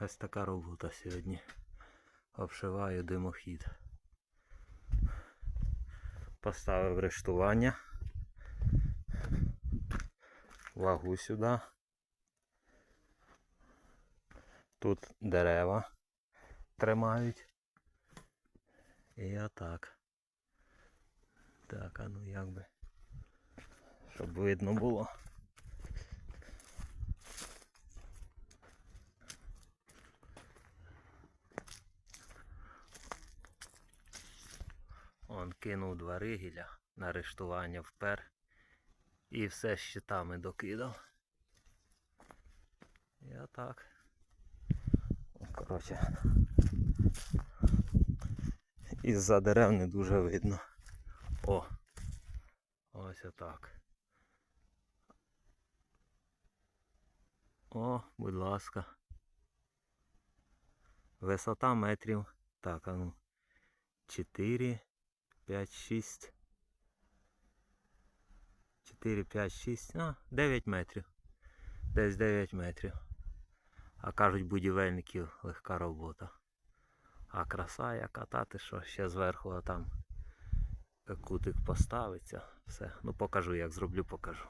Ось така робота сьогодні. Обшиваю димохід. Поставив рештування. Вагу сюди. Тут дерева тримають. І отак. Так, а ну як би. Щоб видно було. Он кинув два ригіля на рештування впер і все щитами докидав. Отак. Ну, Коротше. Із-за дерев не дуже видно. О! Ось отак. О, будь ласка. Висота метрів. Так, а ну. 4, 5, 6. 4, 5, 6. ну, 9 метрів. Десь 9 метрів. А кажуть будівельників легка робота. А краса яка та ти що, ще зверху а там кутик поставиться. Все. Ну покажу, як зроблю, покажу.